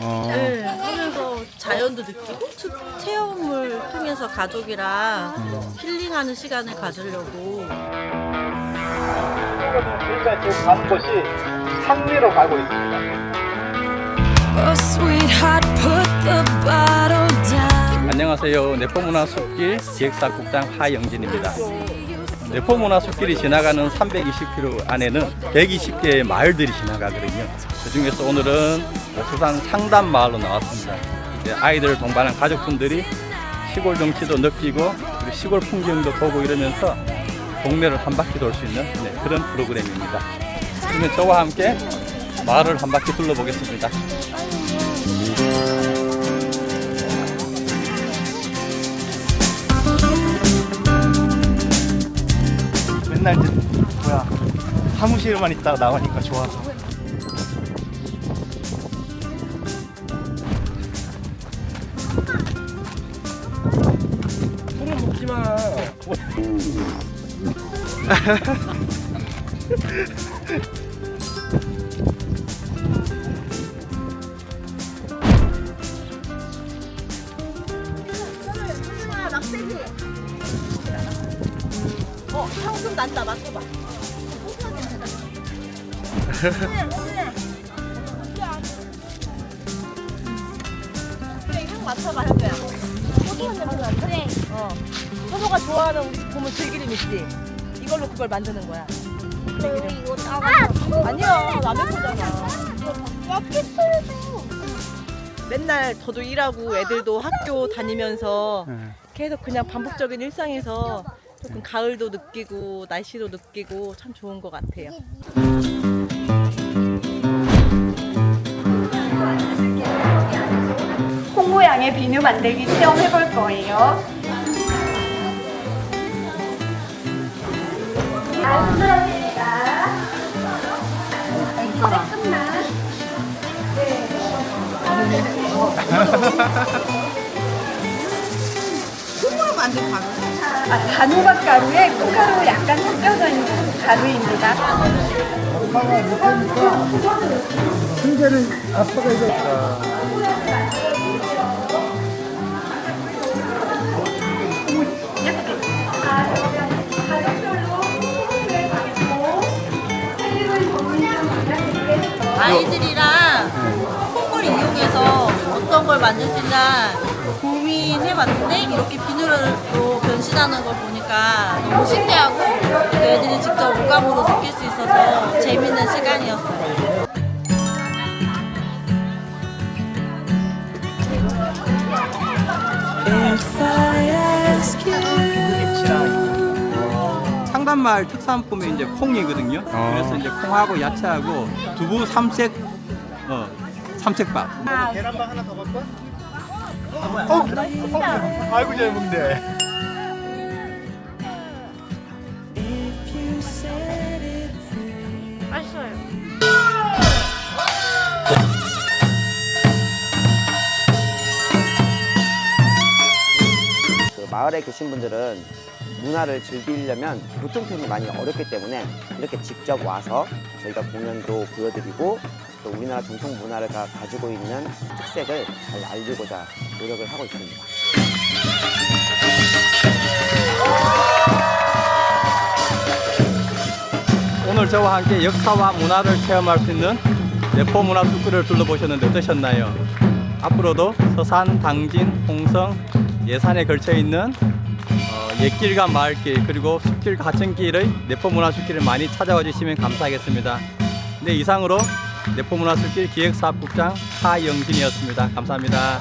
어. 네, 하면서 자연도 느끼고 숲 체험을 통해서 가족이랑 힐링하는 시간을 가지려고 저희가 지금 가는 곳이 상리로 가고 있습니다. Oh, sweetheart, put the bottle down. 안녕하세요. 내포문화숲길 기획사국장 하영진입니다. 내포문화숲길이 지나가는 320km 안에는 120개의 마을들이 지나가거든요. 그 중에서 오늘은 수산 상담 마을로 나왔습니다. 이제 아이들 동반한 가족분들이 시골 정치도 느끼고 시골 풍경도 보고 이러면서 동네를 한 바퀴 돌 수 있는 네, 그런 프로그램입니다. 그러면 저와 함께 마을을 한 바퀴 둘러보겠습니다. 맨날 이제 뭐야 사무실에만 있다가 나가니까 좋아서. 술은 먹지 마. 어 맡아봐 향 맡아봐 현우야 포도한 냄새 난다? 네 어. 현우가 좋아하는 보면 들기름 있지? 이걸로 그걸 만드는 거야 들기름 이거 따가 아니야 남의 거잖아 몇개 풀어줘. 맨날 저도 일하고 애들도 학교 다니면서 네. 계속 그냥 반복적인 일상에서 조금 가을도 느끼고 날씨도 느끼고 참 좋은 것 같아요. 콩 모양의 비누 만들기 체험 해 볼 거예요. 아, 단호박 가루에 콩가루 약간 섞여져 있는 가루입니다. 아이들이랑 콩을 이용해서 어떤 걸 만들지나 고민해봤는데 이렇게 비누로 변신하는 걸 보니까 너무 신기하고 또 애들이 직접 오감으로 느낄 수 있어서 재밌는 시간이었어요. 상단마을 특산품이 이제 콩이거든요. 그래서 이제 콩하고 야채하고 두부 삼색 어 삼색밥. 계란빵 하나 더 먹고? 어, 그래? 아이고 잘 먹네. 마을에 계신 분들은 문화를 즐기려면 교통편이 많이 어렵기 때문에 이렇게 직접 와서 저희가 공연도 보여드리고 또 우리나라 전통 문화를 가- 가지고 있는 특색을 잘 알리고자 노력을 하고 있습니다. 오늘 저와 함께 역사와 문화를 체험할 수 있는 내포 문화 숲길을 둘러보셨는데 어떠셨나요? 앞으로도 서산, 당진, 홍성, 예산에 걸쳐 있는 어, 옛길과 마을길 그리고 숲길 가천길의 내포 문화 숲길을 많이 찾아와 주시면 감사하겠습니다. 네 이상으로 내포 문화 숲길 기획사업국장 하영진이었습니다. 감사합니다.